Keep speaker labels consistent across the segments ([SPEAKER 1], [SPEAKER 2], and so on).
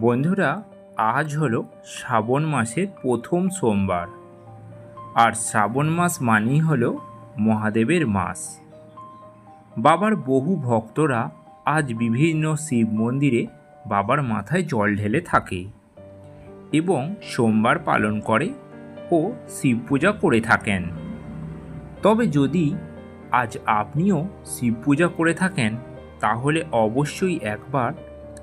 [SPEAKER 1] বন্ধুরা, আজ হলো শ্রাবণ মাসের প্রথম সোমবার। আর শ্রাবণ মাস মানেই হলো মহাদেবের মাস। বাবার বহু ভক্তরা আজ বিভিন্ন শিব মন্দিরে বাবার মাথায় জল ঢেলে থাকে এবং সোমবার পালন করে ও শিব পূজা করে থাকেন। তবে যদি আজ আপনিও শিব পূজা করে থাকেন, তাহলে অবশ্যই একবার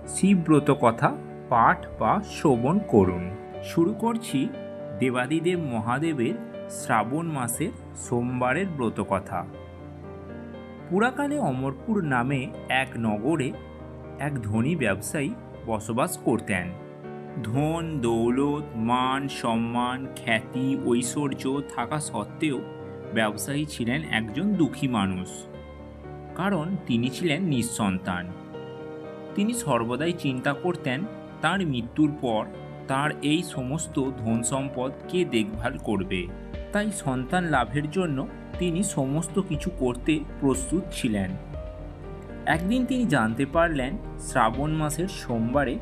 [SPEAKER 1] শিবব্রত কথা পাঠ বা শ্রবণ করুন। শুরু করছি দেবাদিদেব মহাদেবের শ্রাবণ মাসের সোমবারের ব্রত কথা পুরাকালে অমরপুর নামে এক নগরে এক ধনী ব্যবসায়ী বসবাস করতেন। ধন, দৌলত, মান, সম্মান, খ্যাতি, ঐশ্বর্য থাকা সত্ত্বেও ব্যবসায়ী ছিলেন একজন দুঃখী মানুষ। কারণ তিনি ছিলেন নিঃসন্তান। তিনি সর্বদাই চিন্তা করতেন তার মৃত্যুর পর তার এই সমস্ত ধন সম্পদ কে দেখভাল করবে? তাই সন্তান লাভের জন্য তিনি সমস্ত কিছু করতে প্রস্তুত ছিলেন। একদিন তিনি জানতে পারলেন, শ্রাবণ মাসের সোমবারে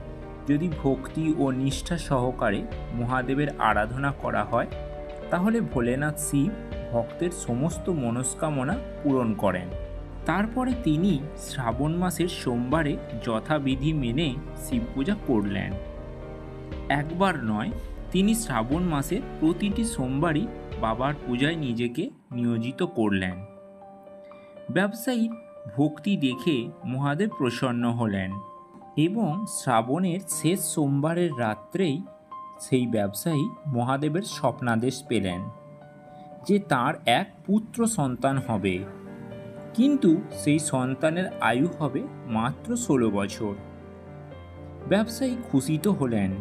[SPEAKER 1] যদি ভক্তি ও নিষ্ঠা সহকারে মহাদেবের আরাধনা করা হয়, তাহলে ভোলেনাথ শিব ভক্তের সমস্ত মনস্কামনা পূরণ করেন। তারপরে তিনি শ্রাবণ মাসের সোমবারে যথাবিধি মেনে শিব পূজা করলেন। একবার নয়, তিনি শ্রাবণ মাসের প্রতিটি সোমবারই বাবার পূজায় নিজেকে নিয়োজিত করলেন। ব্যবসায়ীর ভক্তি দেখে মহাদেব প্রসন্ন হলেন এবং শ্রাবণের শেষ সোমবারের রাত্রেই সেই ব্যবসায়ী মহাদেবের স্বপ্নাদেশ পেলেন যে তার এক পুত্র সন্তান হবে। কিন্তু সেই সন্তানের আয়ু হবে মাত্র ষোলো বছর। ব্যবসায়ী খুশি তো হলেন,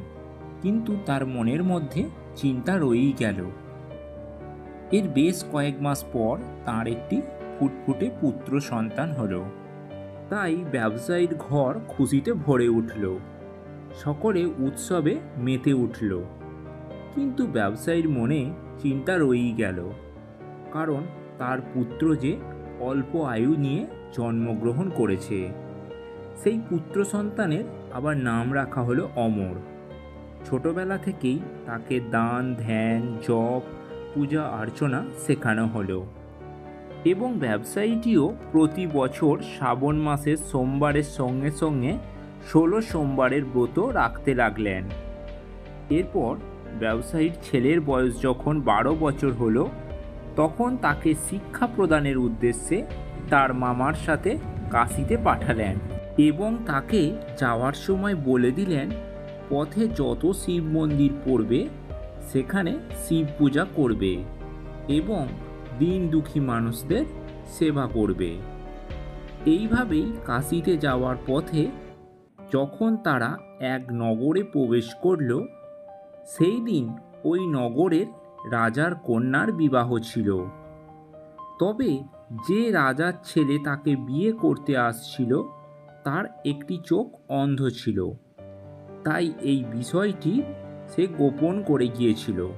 [SPEAKER 1] কিন্তু তার মনের মধ্যে চিন্তা রয়েই গেল। এর বেশ কয়েক মাস পর তার একটি ফুটফুটে পুত্র সন্তান হলো। তাই ব্যবসায়ীর ঘর খুশিতে ভরে উঠল। সকলে উৎসবে মেতে উঠল। কিন্তু ব্যবসায়ীর মনে চিন্তা রয়েই গেল। কারণ তার পুত্র যে অল্প আয়ু নিয়ে জন্মগ্রহণ করেছে। সেই পুত্র সন্তানের আবার নাম রাখা হলো অমর। ছোটবেলা থেকেই তাকে দান, ধ্যান, জপ, পূজা, অর্চনা শেখানো হলো। এবং ব্যবসায়ীটিও প্রতি বছর শ্রাবণ মাসের সোমবারের সঙ্গে সঙ্গে ষোলো সোমবারের ব্রত রাখতে লাগলেন। এরপর ব্যবসায়ীর ছেলের বয়স যখন বারো বছর হলো তখন তাকে শিক্ষা প্রদানের উদ্দেশ্যে তার মামার সাথে কাশিতে পাঠালেন এবং তাকে যাওয়ার সময় বলে দিলেন, পথে যত শিব মন্দির পড়বে, সেখানে শিব পূজা করবে এবং দিন দুঃখী মানুষদের সেবা করবে এইভাবেই কাশিতে যাওয়ার পথে যখন তারা এক নগরে প্রবেশ করল, সেই দিন ওই নগরের রাজার কন্যার বিবাহ ছিল। তবে যে রাজার ছেলে তাকে বিয়ে করতে আসছিল, তার একটি চোখ অন্ধ ছিল। তাই এই বিষয়টি সে গোপন করে গিয়েছিল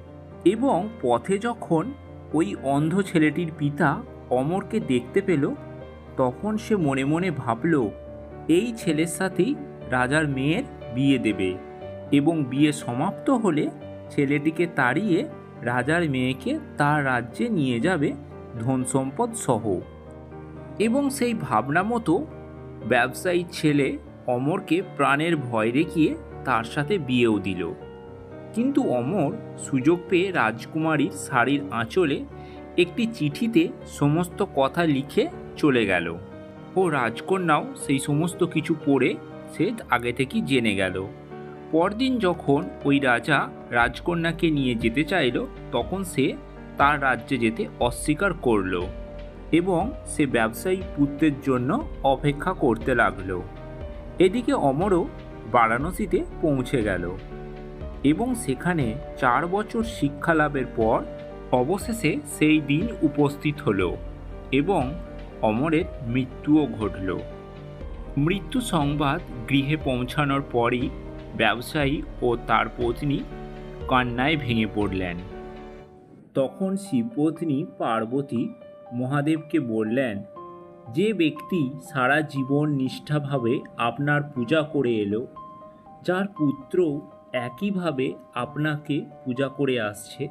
[SPEAKER 1] এবং পথে যখন ওই অন্ধ ছেলেটির পিতা অমরকে দেখতে পেল, তখন সে মনে মনে ভাবল, এই ছেলের সাথেই রাজার মেয়ের বিয়ে দেবে এবং বিয়ে সমাপ্ত হলে ছেলেটিকে তাড়িয়ে রাজার মেয়েকে তার রাজ্যে নিয়ে যাবে ধন সম্পদ সহ। এবং সেই ভাবনা মতো ব্যবসায়ী ছেলে অমরকে প্রাণের ভয় দেখিয়ে তার সাথে বিয়েও দিল। কিন্তু অমর সুযোগ পেয়ে রাজকুমারীর শাড়ির আঁচলে একটি চিঠিতে সমস্ত কথা লিখে চলে গেল ও রাজকন্যাও সেই সমস্ত কিছু পড়ে সে আগে থেকেই জেনে গেল। পরদিন যখন ওই রাজা রাজকন্যাকে নিয়ে যেতে চাইল, তখন সে তার রাজ্যে যেতে অস্বীকার করল এবং সে ব্যবসায়ী পুত্রের জন্য অপেক্ষা করতে লাগল। এদিকে অমরও বারাণসীতে পৌঁছে গেল এবং সেখানে চার বছর শিক্ষা লাভের পর অবশেষে সেই দিন উপস্থিত হলো এবং অমরের মৃত্যুও ঘটল। মৃত্যু সংবাদ গৃহে পৌঁছানোর পরই ব্যবসায়ী ও তার পত্নী কান্নায় ভেঙে পড়লেন। তখন শিবপত্নী পার্বতী মহাদেবকে বললেন, যে ব্যক্তি সারা জীবন নিষ্ঠাভাবে আপনার পূজা করে এলো, যার পুত্র একইভাবে আপনাকে পূজা করে আসছে,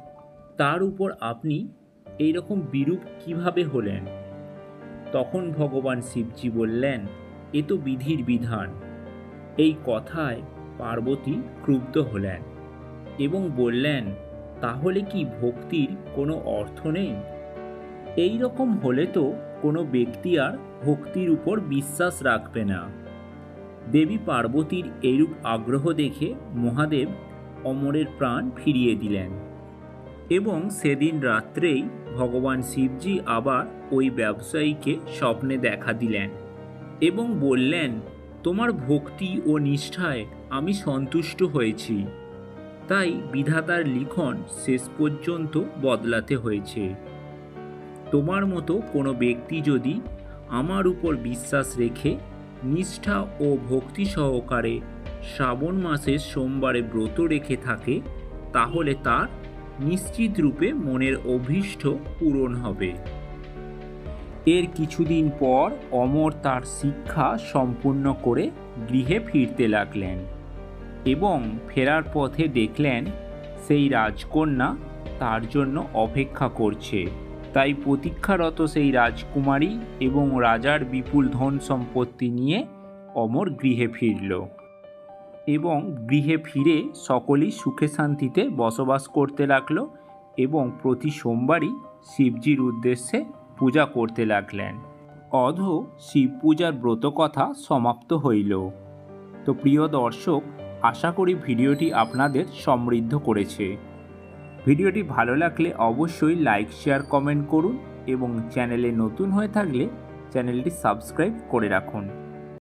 [SPEAKER 1] তার উপর আপনি এইরকম বিরূপ কীভাবে হলেন? তখন ভগবান শিবজি বললেন, এ তো বিধির বিধান। এই কথায় পার্বতী ক্রুব্ধ হলেন এবং বললেন, তাহলে কি ভক্তির কোনো অর্থ নেই? এই রকম হলে তো কোনো ব্যক্তি আর ভক্তির উপর বিশ্বাস রাখবে না। দেবী পার্বতীর এইরূপ আগ্রহ দেখে মহাদেব অমরের প্রাণ ফিরিয়ে দিলেন এবং সেদিন রাত্রেই ভগবান শিবজি আবার ওই ব্যবসায়ীকে স্বপ্নে দেখা দিলেন এবং বললেন তোমার ভক্তি ও নিষ্ঠায় আমি সন্তুষ্ট হয়েছি। তাই বিধাতার লিখন শেষ পর্যন্ত বদলাতে হয়েছে। তোমার মতো কোনো ব্যক্তি যদি আমার উপর বিশ্বাস রেখে নিষ্ঠা ও ভক্তি সহকারে শ্রাবণ মাসের সোমবারে ব্রত রেখে থাকে, তাহলে তার নিশ্চিত রূপে মনের অভীষ্ট পূরণ হবে। এর কিছুদিন পর অমর তার শিক্ষা সম্পূর্ণ করে গৃহে ফিরতে লাগলেন এবং ফেরার পথে দেখলেন সেই রাজকন্যা তার জন্য অপেক্ষা করছে। তাই প্রতীক্ষারত সেই রাজকুমারী এবং রাজার বিপুল ধন সম্পত্তি নিয়ে অমর গৃহে ফিরল এবং গৃহে ফিরে সকলেই সুখে শান্তিতে বসবাস করতে লাগল এবং প্রতি সোমবারই শিবজির উদ্দেশ্যে পূজা করতে লাগলেন। অধ শিব পূজার ব্রত কথা সমাপ্ত হইল। তো প্রিয় দর্শক, আশা করি ভিডিওটি আপনাদের সমৃদ্ধ করেছে। ভিডিওটি ভালো লাগলে অবশ্যই লাইক, শেয়ার, কমেন্ট করুন এবং চ্যানেলে নতুন হয়ে থাকলে চ্যানেলটি সাবস্ক্রাইব করে রাখুন।